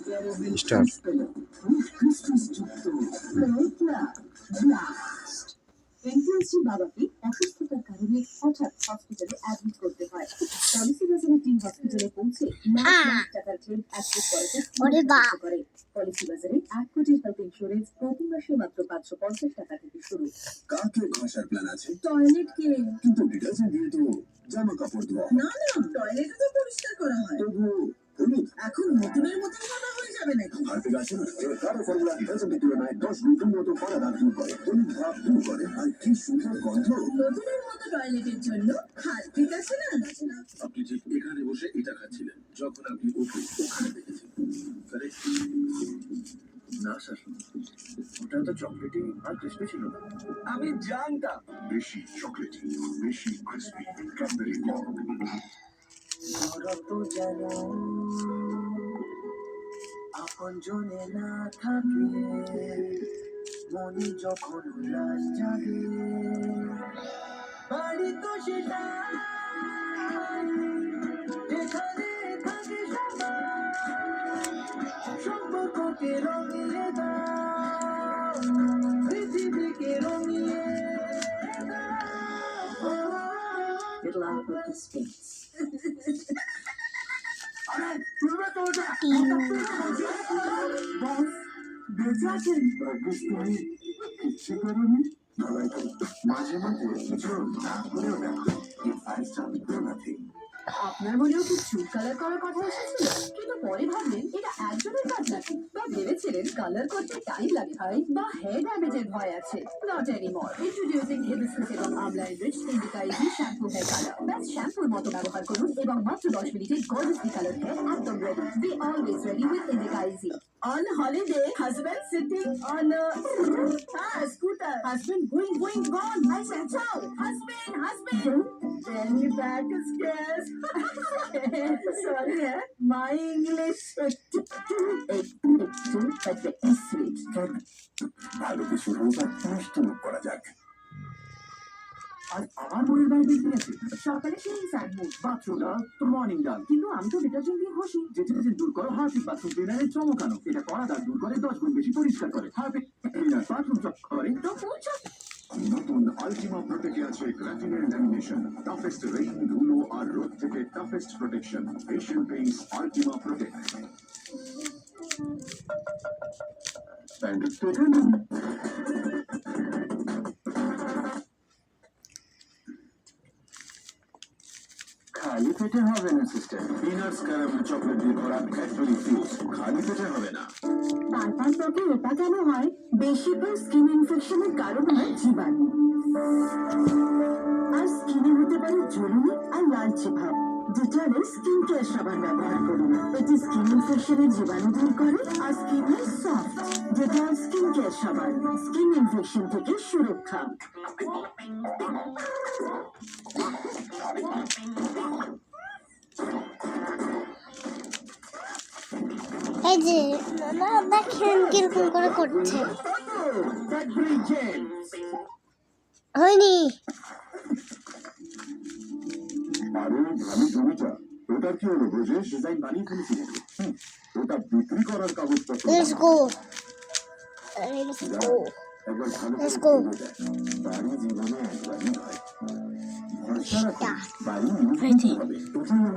Star এনটিএসজি বাবাকে অসুস্থতার কারণে হঠাৎ হসপিটালে অ্যাডমিট করতে হয় পলিসি বাজারের টিম হসপিটালে পৌঁছে লাখ লাখ টাকার ক্লেম অ্যাক্সেস করাতে করে পলিসি বাজারে এক কোটির হেলথ ইন্স্যুরেন্স প্রতি মাসে মাত্র পাঁচশো পঞ্চাশ টাকা থেকে শুরু কাকে ঘষার প্ল্যান আছে? টয়লেট কে কিন্তু ডিটারজেন্ট দিয়ে তো জামা কাপড় ধোয়া না না টয়লেট তো পরিষ্কার করা হয়। তবু এখন নতুনের মতো যাবে নাকি হার্পিক আছে কারও ফর্মুলা ডিটারজেন্টের তুলনায় দশ গুণ মতো দাগ দূর করে হলুদ ভাব দূর করে আর কি সুন্দর গন্ধ নতুনের মতো টয়লেটের জন্য হার্পিক আছে না আপনি ঠিক এখানে বসে এটা খাচ্ছিলেন যখন আপনি ওকে ওখানে দেখেছেন Correct? না শাশুড়ি ওটা তো চকলেটই আর ক্রিসপি ছিল না আমি জানতাম বেশি চকলেটি বেশি ক্রিসপি ক্যাডবেরি কম তো যেন জনে না থাকে মনে যখন উল্লাস জাগে। বাড়ি তো সেটা যেখানে থাকে সম্পর্ককে রঙিয়ে দাও পৃথিবীকে রঙিয়ে Little with the space. কিছু আপনার মনেও কি চুল কালার করার কথা এসেছিল? কিন্তু পরে ভাবলেন এটা একজনের কাজ নাকি? ভেবেছিলেন কালার করতে টাইম লাগে হয় বা হেয়ার ড্যামেজের ভয় আছে। নট এনিমোর ইন্ট্রোডিউসিং হিবিস্কাস এবং amla rich Indica easy shampoo hair colour ব্যাস শ্যাম্পুর মতো ব্যবহার করুন এবং মাত্র দশ মিনিটে গর্জিয়াসলি কালার হেয়ার একদম ready be always ready with Indica easy On holiday, husband sitting on a ah, scooter. Husband going, going, gone. I said, ciao. Husband, husband. Tell me back is scarce. Sorry, eh? my English. একটু একটু sweet ভালো কিছু রোজা মিষ্টি মুখ করা যাক আর আমার বইয়ের বাইরে দেখতে গেছে সকালে সেই স্যান্ডউইচ তো মর্নিং ডাল কিন্তু আমি তো ডিটারজেন্ট দিয়ে ঘষি। যেটা যেটা দূর করো হার্পিক বাথরুম ক্লিনারের চমকানো। এটা কড়া দাগ দূর করে দশ গুণ বেশি পরিষ্কার করে। হার্পিক ক্লিনার বাথরুম চক করে। তো পৌঁছো নতুন আলটিমা প্রোটেকে আছে। গ্রাফিনের ল্যামিনেশন টাফেস্ট রেইন ধুলো আর রোদ থেকে toughest protection Asian Paints Ultima Protect খালি পেটে হবে না সিস্টার পিনাটস ক্যারামেল চকলেট দিয়ে ভরা ক্যাডবেরি ফিউজ খালি পেটে হবে না। তারপর ত্বকে এটা কেন হয়? বেশিরভাগ স্কিন ইনফেকশনের কারণ হয় জীবাণু। আর স্কিনে হতে পারে জরুরি আর লালচে ভাব। ডিটারের স্কিন কেয়ার সাবান ব্যবহার করুন। এটি স্কিন ইনফেকশনের জীবাণু দূর করে আর স্কিন সফট যেটা স্কিন কেয়ার সাবান স্কিন ইনফেকশন থেকে সুরক্ষা। এই যে না দেখেন কীরকম করে করছে? হয়নি। আরে ভালো জমিটা ওটার কি হলো ব্রজেশ ডিজাইন বানিয়ে ফেলেছি নাকি হুম, ওটা বিক্রি করার কাগজপত্র লেটস গো লেটস গো একবার ভালো Let's করে go. ভেবে দেখ। বাড়ি জীবনে একবারই হয় ভরসা রাখো, Start. বাড়ি নিতে হবে ওটাই আমার